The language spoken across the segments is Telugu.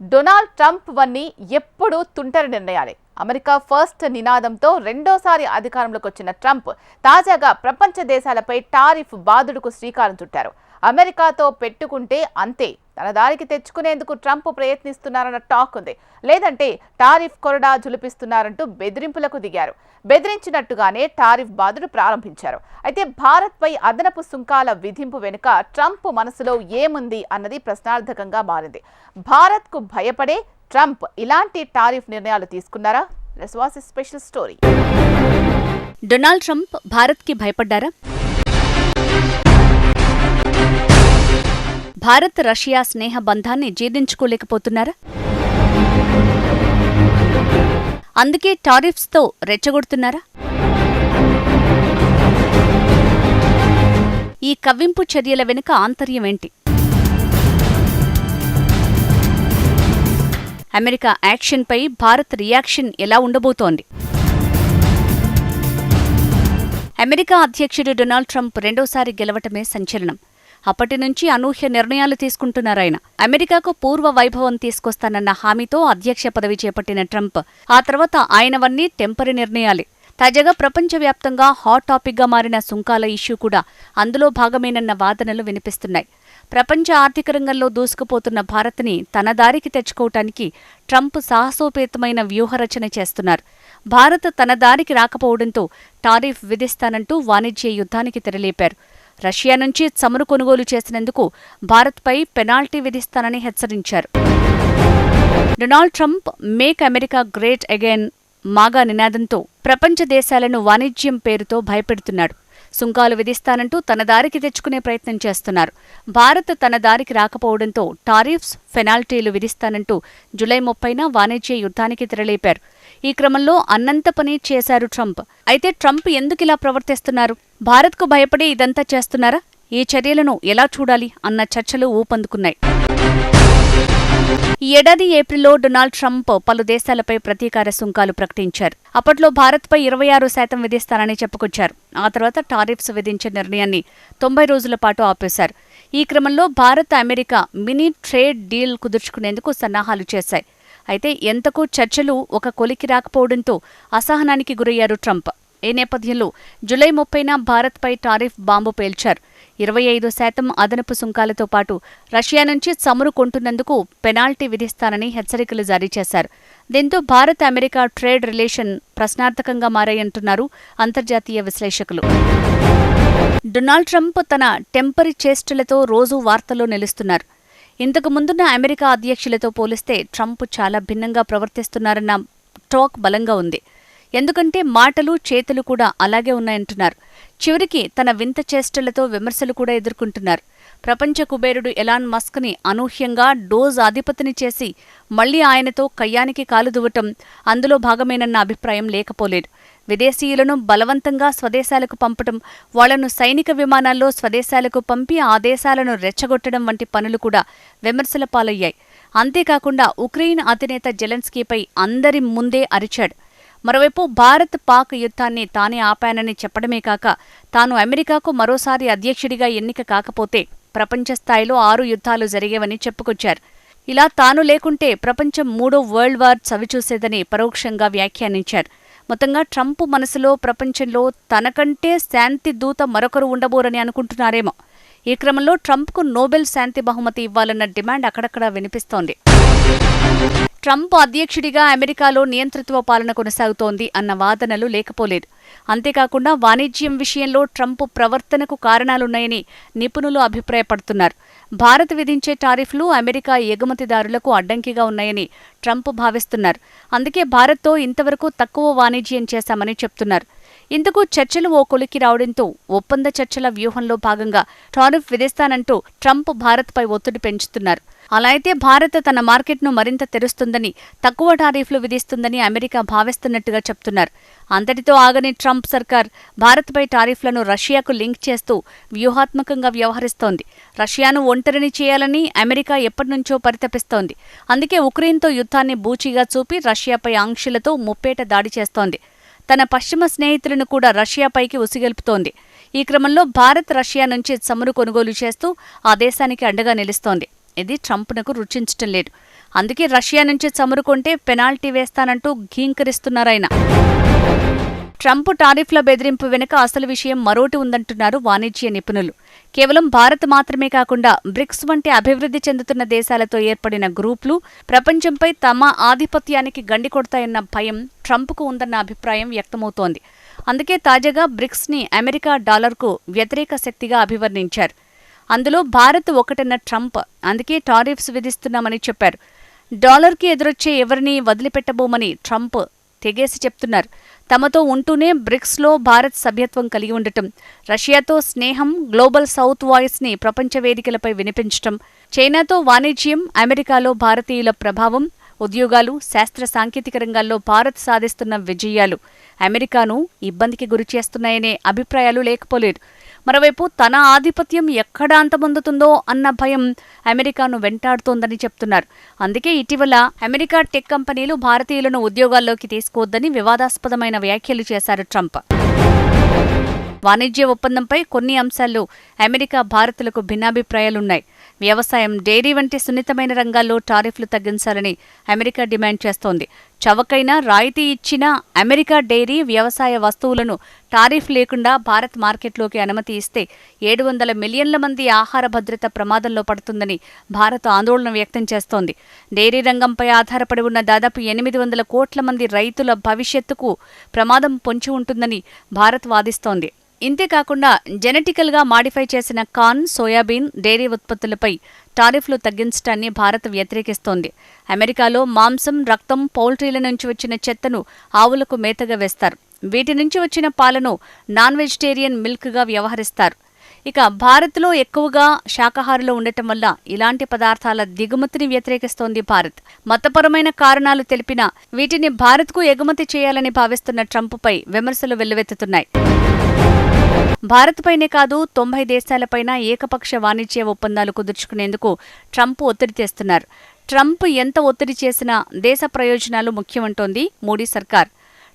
డొనాల్డ్ ట్రంప్ వన్ని ఎప్పుడూ తుంటరి నిర్ణయాలే. అమెరికా ఫస్ట్ నినాదంతో రెండోసారి అధికారంలోకి వచ్చిన ట్రంప్ తాజాగా ప్రపంచ దేశాలపై టారిఫ్ బాదుడుకు శ్రీకారం చుట్టారు. అమెరికాతో పెట్టుకుంటే అంతే. తన దారికి తెచ్చుకునేందుకు ట్రంప్ ప్రయత్నిస్తున్నారన్న టాక్ ఉంది. లేదంటే టారిఫ్ కొరడా జులిపిస్తున్నారంటూ బెదిరింపులకు దిగారు. బెదిరించినట్టుగానే టారిఫ్ బాదుడు ప్రారంభించారు. అయితే భారత్పై అదనపు సుంకాల విధింపు వెనుక ట్రంప్ మనసులో ఏముంది అన్నది ప్రశ్నార్థకంగా మారింది. భారత్కు భయపడే ట్రంప్ ఇలాంటి టారిఫ్ నిర్ణయాలు తీసుకున్నారా? Special story. డొనాల్డ్ ట్రంప్ భారత్కి భయపడ్డారా? భారత్ రష్యా స్నేహ బంధాన్ని జీర్ణించుకోలేకపోతున్నారా? అందుకే టారిఫ్స్తో రెచ్చగొడుతున్నారా? ఈ కవ్వింపు చర్యల వెనుక ఆంతర్యమేంటి? అమెరికా యాక్షన్పై భారత్ రియాక్షన్ ఎలా ఉండబోతోంది? అమెరికా అధ్యక్షుడు డొనాల్డ్ ట్రంప్ రెండోసారి గెలవటమే సంచలనం. అప్పటి నుంచి అనూహ్య నిర్ణయాలు తీసుకుంటున్నారాయన అమెరికాకు పూర్వ వైభవం తీసుకొస్తానన్న హామీతో అధ్యక్ష పదవి చేపట్టిన ట్రంప్ ఆ తర్వాత ఆయనవన్నీ టెంపరీ నిర్ణయాలే. తాజాగా ప్రపంచవ్యాప్తంగా హాట్ టాపిక్గా మారిన సుంకాల ఇష్యూ కూడా అందులో భాగమేనన్న వాదనలు వినిపిస్తున్నాయి. ప్రపంచ ఆర్థిక రంగంలో దూసుకుపోతున్న భారత్ని తన దారికి తెచ్చుకోవటానికి ట్రంప్ సాహసోపేతమైన వ్యూహరచన చేస్తున్నారు. భారత్ తన దారికి రాకపోవడంతో టారిఫ్ విధిస్తానంటూ వాణిజ్య యుద్ధానికి తెరలేపారు. రష్యా నుంచి చమురు కొనుగోలు చేసినందుకు భారత్పై పెనాల్టీ విధిస్తానని హెచ్చరించారు. Donald Trump make America great again MAGA నినాదంతో ప్రపంచ దేశాలను వాణిజ్యం పేరుతో భయపెడుతున్నాడు. సుంకాలు విధిస్తానంటూ తన దారికి తెచ్చుకునే ప్రయత్నం చేస్తున్నారు. భారత్ తన దారికి రాకపోవడంతో టారిఫ్స్ పెనాల్టీలు విధిస్తానంటూ జులై ముప్పైన వాణిజ్య యుద్ధానికి తెరలేపారు. ఈ క్రమంలో అన్నంత పని చేశారు ట్రంప్. అయితే ట్రంప్ ఎందుకు ఇలా ప్రవర్తిస్తున్నారు? భారత్కు భయపడి ఇదంతా చేస్తున్నారా? ఈ చర్యలను ఎలా చూడాలి అన్న చర్చలు ఊపందుకున్నాయి. ఈ ఏడాది ఏప్రిల్లో డొనాల్డ్ ట్రంప్ పలు దేశాలపై ప్రతీకార సుంకాలు ప్రకటించారు. అప్పట్లో భారత్పై ఇరవై ఆరు శాతం విధిస్తారని చెప్పుకొచ్చారు. ఆ తర్వాత టారిఫ్స్ విధించే నిర్ణయాన్ని తొంభై రోజుల పాటు ఆపేశారు. ఈ క్రమంలో Bharat America mini trade deal కుదుర్చుకునేందుకు సన్నాహాలు చేశాయి. అయితే ఎంతకు చర్చలు ఒక కొలికి రాకపోవడంతో అసహనానికి గురయ్యారు ట్రంప్. ఈ నేపథ్యంలో జులై ముప్పైన భారత్పై టారిఫ్ బాంబు పేల్చారు. ఇరవై ఐదు శాతం అదనపు సుంకాలతో పాటు రష్యా నుంచి చమురు కొంటున్నందుకు పెనాల్టీ విధిస్తానని హెచ్చరికలు జారీ చేశారు. దీంతో భారత్ అమెరికా ట్రేడ్ రిలేషన్ ప్రశ్నార్థకంగా మారాయంటున్నారు అంతర్జాతీయ విశ్లేషకులు. డొనాల్డ్ ట్రంప్ తన టెంపరీ చేస్టులతో రోజూ వార్తల్లో నిలుస్తున్నారు. ఇంతకు ముందున్న అమెరికా అధ్యక్షులతో పోలిస్తే ట్రంప్ చాలా భిన్నంగా ప్రవర్తిస్తున్నారన్న టాక్ బలంగా ఉంది. ఎందుకంటే మాటలు చేతులు కూడా అలాగే ఉన్నాయంటున్నారు. చివరికి తన వింత చేష్టలతో విమర్శలు కూడా ఎదుర్కొంటున్నారు. ప్రపంచ కుబేరుడు ఎలాన్ మస్క్ని అనూహ్యంగా డోజ్ అధిపతిని చేసి మళ్ళీ ఆయనతో కయ్యానికి కాలు దువ్వటం అందులో భాగమేనన్న అభిప్రాయం లేకపోలేదు. విదేశీయులను బలవంతంగా స్వదేశాలకు పంపటం వాళ్ళను సైనిక విమానాల్లో స్వదేశాలకు పంపి ఆ దేశాలను రెచ్చగొట్టడం వంటి పనులు కూడా విమర్శల పాలయ్యాయి. అంతేకాకుండా ఉక్రెయిన్ అధినేత జెలెన్స్కీపై అందరి ముందే అరిచాడు. మరోవైపు భారత్ పాక్ యుద్ధాన్ని తానే ఆపానని చెప్పడమే కాక తాను అమెరికాకు మరోసారి అధ్యక్షుడిగా ఎన్నిక కాకపోతే ప్రపంచ స్థాయిలో ఆరు యుద్ధాలు జరిగేవని చెప్పుకొచ్చారు. ఇలా తాను లేకుంటే ప్రపంచం మూడో వరల్డ్ వార్ చవిచూసేదని పరోక్షంగా వ్యాఖ్యానించారు. మొత్తంగా ట్రంప్ మనసులో ప్రపంచంలో తనకంటే శాంతి దూత మరొకరు ఉండబోరని అనుకుంటున్నారేమో. ఈ క్రమంలో ట్రంప్కు నోబెల్ శాంతి బహుమతి ఇవ్వాలన్న డిమాండ్ అక్కడక్కడా వినిపిస్తోంది. ట్రంప్ అధ్యక్షుడిగా అమెరికాలో నియంతృత్వ పాలన కొనసాగుతోంది అన్న వాదనలు లేకపోలేదు. అంతేకాకుండా వాణిజ్యం విషయంలో ట్రంప్ ప్రవర్తనకు కారణాలున్నాయని నిపుణులు అభిప్రాయపడుతున్నారు. భారత్ విధించే టారిఫ్లు అమెరికా ఎగుమతిదారులకు అడ్డంకిగా ఉన్నాయని ట్రంప్ భావిస్తున్నారు. అందుకే భారత్తో ఇంతవరకు తక్కువ వాణిజ్యం చేశామని చెప్తున్నారు. ఇందుకు చర్చలు ఓ కొలికి రావడంతో ఒప్పంద చర్చల వ్యూహంలో భాగంగా టారిఫ్ విధిస్తానంటూ ట్రంప్ భారత్పై ఒత్తిడి పెంచుతున్నారు. అలా అయితే భారత్ తన మార్కెట్ను మరింత తెరుస్తుందని తక్కువ టారిఫ్లు విధిస్తుందని అమెరికా భావిస్తున్నట్టుగా చెప్తున్నారు. అంతటితో ఆగని ట్రంప్ సర్కార్ భారత్పై టారిఫ్లను రష్యాకు లింక్ చేస్తూ వ్యూహాత్మకంగా వ్యవహరిస్తోంది. రష్యాను ఒంటరిని చేయాలని అమెరికా ఎప్పటినుంచో పరితపిస్తోంది. అందుకే ఉక్రెయిన్తో యుద్ధాన్ని బూచిగా చూపి రష్యాపై ఆంక్షలతో ముప్పేట దాడి చేస్తోంది. తన పశ్చిమ స్నేహితులను కూడా రష్యాపైకి ఉసిగెలుపుతోంది. ఈ క్రమంలో భారత్ రష్యా నుంచి చమురు కొనుగోలు చేస్తూ ఆ దేశానికి అండగా నిలుస్తోంది. ఇది ట్రంప్నకు రుచించటం లేదు. అందుకే రష్యా నుంచి చమురు కొంటే పెనాల్టీ వేస్తానంటూ ఘీంకరిస్తున్నారాయన. ట్రంప్ టారిఫ్ల బెదిరింపు వెనుక అసలు విషయం మరోటి ఉందంటున్నారు వాణిజ్య నిపుణులు. కేవలం భారత్ మాత్రమే కాకుండా బ్రిక్స్ వంటి అభివృద్ధి చెందుతున్న దేశాలతో ఏర్పడిన గ్రూపులు ప్రపంచంపై తమ ఆధిపత్యానికి గండి కొడతాయన్న భయం ట్రంప్కు ఉందన్న అభిప్రాయం వ్యక్తమవుతోంది. అందుకే తాజాగా బ్రిక్స్ని అమెరికా డాలర్కు వ్యతిరేక శక్తిగా అభివర్ణించారు. అందులో భారత్ ఒకటన్న ట్రంప్ అందుకే టారిఫ్స్ విధిస్తున్నామని చెప్పారు. డాలర్కి ఎదురొచ్చే ఎవరిని వదిలిపెట్టబోమని ట్రంప్ తెగేసి చెప్తున్నారు. తమతో ఉంటూనే బ్రిక్స్లో భారత్ సభ్యత్వం కలిగి ఉండటం రష్యాతో స్నేహం గ్లోబల్ సౌత్ వాయిస్ని ప్రపంచ వేదికలపై వినిపించటం చైనాతో వాణిజ్యం అమెరికాలో భారతీయుల ప్రభావం ఉద్యోగాలు శాస్త్ర సాంకేతిక రంగాల్లో భారత్ సాధిస్తున్న విజయాలు అమెరికాను ఇబ్బందికి గురిచేస్తున్నాయనే అభిప్రాయాలు లేకపోలేదు. మరోవైపు తన ఆధిపత్యం ఎక్కడ అంతమొందుతుందో అన్న భయం అమెరికాను వెంటాడుతోందని చెప్తున్నారు. అందుకే ఇటీవల అమెరికా టెక్ కంపెనీలు భారతీయులను ఉద్యోగాల్లోకి తీసుకోవద్దని వివాదాస్పదమైన వ్యాఖ్యలు చేశారు ట్రంప్. వాణిజ్య ఒప్పందంపై కొన్ని అంశాల్లో అమెరికా భారత్లకు భిన్నాభిప్రాయాలున్నాయి. వ్యవసాయం డైరీ వంటి సున్నితమైన రంగాల్లో టారిఫ్లు తగ్గించాలని అమెరికా డిమాండ్ చేస్తోంది. చవకైన రాయితీ ఇచ్చిన అమెరికా డైరీ వ్యవసాయ వస్తువులను టారిఫ్ లేకుండా భారత్ మార్కెట్లోకి అనుమతి ఇస్తే ఏడు వందల మిలియన్ల మంది ఆహార భద్రత ప్రమాదంలో పడుతుందని భారత్ ఆందోళన వ్యక్తం చేస్తోంది. డైరీ రంగంపై ఆధారపడి ఉన్న దాదాపు ఎనిమిది వందల కోట్ల మంది రైతుల భవిష్యత్తుకు ప్రమాదం పొంచి ఉంటుందని భారత్ వాదిస్తోంది. ఇంతేకాకుండా జెనెటికల్గా మాడిఫై చేసిన కార్న్ సోయాబీన్ డైరీ ఉత్పత్తులపై టారిఫ్లు తగ్గించడాన్ని భారత్ వ్యతిరేకిస్తోంది. అమెరికాలో మాంసం రక్తం పౌల్ట్రీల నుంచి వచ్చిన చెత్తను ఆవులకు మేతగా వేస్తారు. వీటి నుంచి వచ్చిన పాలను నాన్ వెజిటేరియన్ మిల్క్గా వ్యవహరిస్తారు. ఇక భారత్లో ఎక్కువగా శాకాహారులు ఉండటం వల్ల ఇలాంటి పదార్థాల దిగుమతిని వ్యతిరేకిస్తోంది భారత్. మతపరమైన కారణాలు తెలిపినా వీటిని భారత్కు ఎగుమతి చేయాలని భావిస్తున్న ట్రంప్పై విమర్శలు వెల్లువెత్తుతున్నాయి. భారత్పైనే కాదు తొంభై దేశాలపైన ఏకపక్ష వాణిజ్య ఒప్పందాలు కుదుర్చుకునేందుకు ట్రంప్ ఒత్తిడి తెస్తున్నారు. ట్రంప్ ఎంత ఒత్తిడి చేసినా దేశ ప్రయోజనాలు ముఖ్యమంటోంది మోడీ సర్కార్.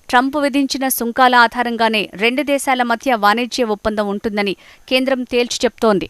ట్రంప్ విధించిన సుంకాల ఆధారంగానే రెండు దేశాల మధ్య వాణిజ్య ఒప్పందం ఉంటుందని కేంద్రం తేల్చి చెప్తోంది.